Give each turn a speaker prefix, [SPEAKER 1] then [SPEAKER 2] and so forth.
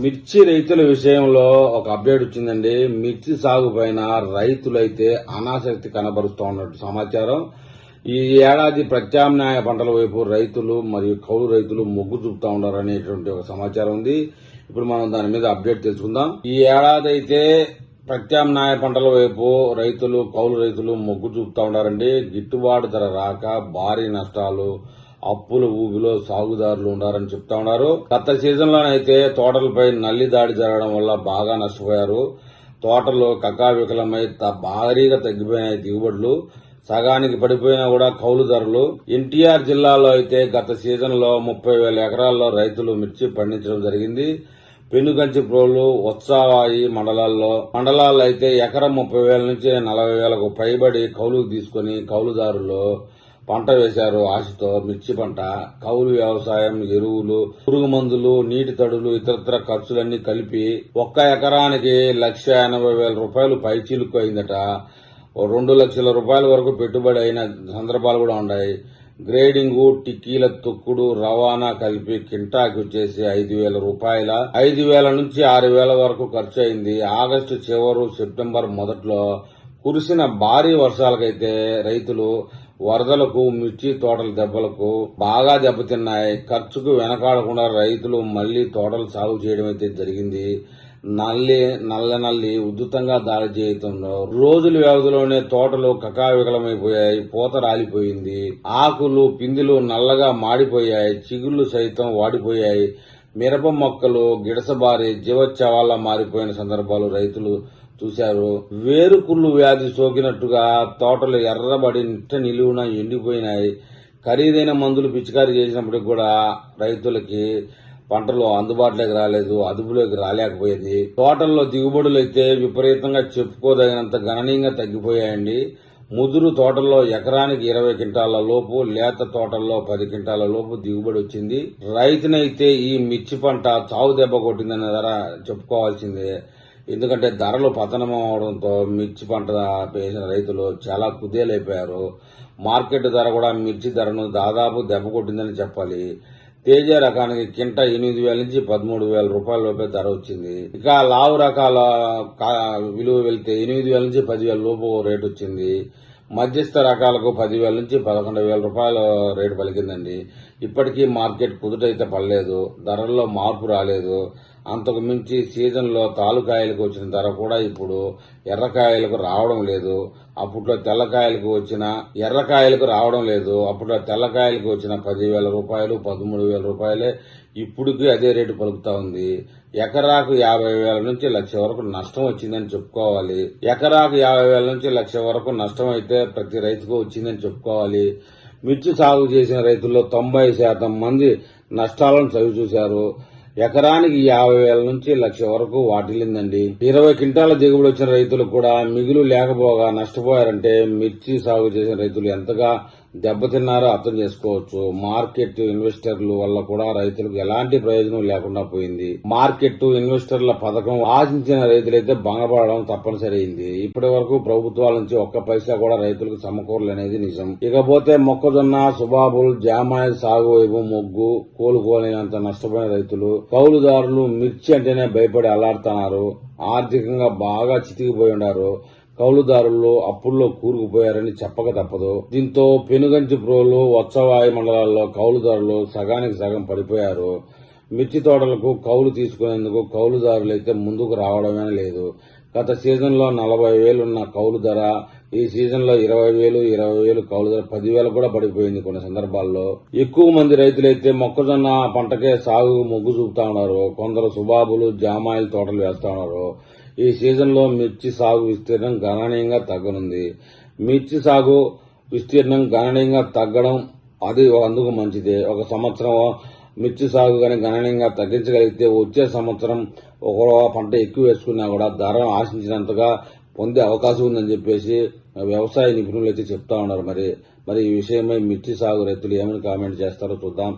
[SPEAKER 1] మిర్చి రైతుల విషయంలో ఒక అప్డేట్ వచ్చిందండి. మిర్చి సాగు పైన రైతులైతే అనాసక్తి కనబరుస్తూ ఉన్నట్టు సమాచారం. ఈ ఏడాది ప్రత్యామ్నాయ పంటల వైపు రైతులు మరియు కౌలు రైతులు మొగ్గు చూపుతా ఉన్నారు అనేటువంటి ఒక సమాచారం ఉంది. ఇప్పుడు మనం దాని మీద అప్డేట్ తెలుసుకుందాం. ఈ ఏడాది అయితే ప్రత్యామ్నాయ పంటల వైపు రైతులు కౌలు రైతులు మొగ్గు చూపుతా ఉన్నారండి. గిట్టుబాటు ధర రాక భారీ నష్టాలు అప్పుల ఊబిలో సాగుదారులు ఉన్నారని చెప్తా ఉన్నారు. గత సీజన్ లోనైతే తోటలపై నల్లి దాడి జరగడం వల్ల బాగా నష్టపోయారు. తోటలు కకావికలమై త- భారీగా తగ్గిపోయినాయి దిగుబడులు. సగానికి పడిపోయినా కూడా కౌలు ధరలు. ఎన్టీఆర్ జిల్లాలో అయితే గత సీజన్లో ముప్పై వేల ఎకరాల్లో రైతులు మిర్చి పండించడం జరిగింది. పెనుగంచి ప్రోలు ఉత్సావాయి మండలాల్లో మండలాల్లో అయితే ఎకరం ముప్పై వేల నుంచి నలభై వేలకు పైబడి కౌలుకు తీసుకుని కౌలుదారులు పంట వేశారు ఆశతో మిర్చి పంట కౌలు వ్యవసాయం ఎరువులు పురుగు మందులు నీటి తడులు ఇతరత్ర ఖర్చులన్నీ కలిపి ఒక్క ఎకరానికి లక్ష ఎనభై వేల రూపాయలు పైచీలుకు అయిందట. రెండు లక్షల రూపాయల వరకు పెట్టుబడి అయిన సందర్భాలు కూడా ఉన్నాయి. గ్రేడింగ్ టిక్కీల తొక్కుడు రవాణా కలిపి కింటాకి వచ్చేసి ఐదు వేల రూపాయల ఐదు వేల నుంచి ఆరు వేల వరకు ఖర్చు అయింది. ఆగస్టు చివరు సెప్టెంబర్ మొదట్లో కురిసిన భారీ వర్షాలకైతే రైతులు వరదలకు మిర్చి తోటల దెబ్బలకు బాగా దెబ్బతిన్నాయి. ఖర్చుకు వెనకాడకుండా రైతులు మళ్ళీ తోటలు సాగు చేయడం అయితే జరిగింది. నల్లి నల్ల నల్లి ఉధృతంగా దాడి చేయటంలో రోజుల వ్యవధిలోనే తోటలు కకావికలమైపోయాయి పూత రాలిపోయింది. ఆకులు పిందులు నల్లగా మాడిపోయాయి చిగుళ్ళు సైతం వాడిపోయాయి. మిరప మొక్కలు గిడసబారి జీవోత్సవాల్లా మారిపోయిన సందర్భాలు రైతులు చూశారు. వేరుకుళ్ళు వ్యాధి సోకినట్టుగా తోటలు ఎర్రబడి నిట్ట నిలువున ఎండిపోయినాయి. ఖరీదైన మందులు పిచికారీ చేసినప్పటికి కూడా రైతులకి పంటలు అందుబాటులోకి రాలేదు అదుపులోకి రాలేకపోయింది. తోటల్లో దిగుబడులు అయితే విపరీతంగా చెప్పుకోదగినంత గణనీయంగా తగ్గిపోయాయండి. ముదురు తోటల్లో ఎకరానికి ఇరవై క్వింటాల లోపు లేత తోటల్లో పది క్వింటాల లోపు దిగుబడి వచ్చింది. రైతునైతే ఈ మిర్చి పంట చావు దెబ్బ కొట్టిందనే ధర చెప్పుకోవాల్సిందే. ఎందుకంటే ధరలు పతనం అవడంతో మిర్చి పంట వేసిన రైతులు చాలా కుదేలైపోయారు. మార్కెట్ ధర కూడా మిర్చి ధరను దాదాపు దెబ్బ కొట్టిందని చెప్పాలి. తేజ రకానికి కింట ఎనిమిది వేల నుంచి పదమూడు వేల రూపాయల లోపే ధర వచ్చింది. ఇక లావు రకాల కా- విలువ వెళ్తే ఎనిమిది వేల నుంచి పదివేల లోపు రేటు వచ్చింది. మధ్యస్థ రకాలకు పదివేల నుంచి పదకొండు వేల రూపాయల రేటు పలికిందండి. ఇప్పటికీ మార్కెట్ కుదుటైతే పడలేదు. ధరల్లో మార్పు రాలేదు. అంతకు మించి సీజన్లో తాలుకాయలకు వచ్చిన ధర కూడా ఇప్పుడు ఎర్రకాయలకు రావడం లేదు. అప్పట్లో తెల్లకాయలకు వచ్చిన ఎర్రకాయలకు రావడం లేదు. అప్పట్లో తెల్లకాయలకు వచ్చిన పదివేల రూపాయలు పదమూడు వేల రూపాయలే ఇప్పుడుకి అదే రేటు పలుకుతా ఉంది. ఎకరాకు యాభై వేల నుంచి లక్ష వరకు నష్టం వచ్చిందని చెప్పుకోవాలి. ఎకరాకు యాభై వేల నుంచి లక్ష వరకు నష్టం అయితే ప్రతి రైతుకు వచ్చిందని చెప్పుకోవాలి. మిర్చి సాగు చేసిన రైతుల్లో తొంభై శాతం మంది నష్టాలను చవి చూశారు ఎకరానికి యాభై వేల నుంచి లక్ష వరకు వాటిల్లిందండి. ఇరవై క్వింటాల దిగుబడి వచ్చిన రైతులు కూడా మిగులు లేకపోగా నష్టపోయారంటే మిర్చి సాగు చేసిన రైతులు ఎంతగా దెబ్బతిన్నారో అర్థం చేసుకోవచ్చు. మార్కెట్ ఇన్వెస్టర్ల వల్ల కూడా రైతులకు ఎలాంటి ప్రయోజనం లేకుండా పోయింది. మార్కెట్ ఇన్వెస్టర్ల పథకం ఆశించిన రైతులైతే భంగపడడం తప్పనిసరి అయింది. ఇప్పటి వరకు ప్రభుత్వాల నుంచి ఒక్క పైసా కూడా రైతులకు సమకూరలనేది నిజం. ఇకపోతే మొక్కజొన్న సుబాబుల్ జామాయిల్ సాగు వైపు మొగ్గు కోలుకోలేనంత నష్టపోయిన రైతులు కౌలుదారులు మిర్చి అంటేనే భయపడి అల్లాడుతున్నారు. ఆర్థికంగా బాగా చితికిపోయి ఉన్నారు. కౌలుదారుల్లో అప్పుల్లో కూరుకుపోయారని చెప్పక తప్పదు. దీంతో పెనుగంచి ప్రోలు వత్సవాయి మండలాల్లో కౌలుదారులు సగానికి సగం పడిపోయారు. మిర్చి తోటలకు కౌలు తీసుకునేందుకు కౌలుదారులైతే ముందుకు రావడమే లేదు. గత సీజన్లో నలభై వేలున్న కౌలు ధర ఈ సీజన్లో ఇరవై వేలు ఇరవై వేలు కౌలు ధర పదివేలు కూడా పడిపోయింది కొన్ని సందర్భాల్లో. ఎక్కువ మంది రైతులైతే మొక్కజొన్న పంటకే సాగు మొగ్గు చూపుతా ఉన్నారు. కొందరు సుబాబులు జామాయిల తోటలు వేస్తా ఉన్నారు. ఈ సీజన్లో మిర్చి సాగు విస్తీర్ణం గణనీయంగా తగ్గనుంది. మిర్చి సాగు విస్తీర్ణం గణనీయంగా తగ్గడం అది అందుకు మంచిదే. ఒక సంవత్సరం మిర్చి సాగు కానీ గణనీయంగా తగ్గించగలిగితే వచ్చే సంవత్సరం ఒక పంట ఎక్కువ వేసుకున్నా కూడా ధర ఆశించినంతగా పొందే అవకాశం ఉందని చెప్పేసి వ్యవసాయ నిపుణులు అయితే చెప్తా ఉన్నారు. మరి మరి ఈ విషయమై మిర్చి సాగు రైతులు ఏమని కామెంట్ చేస్తారో చూద్దాం.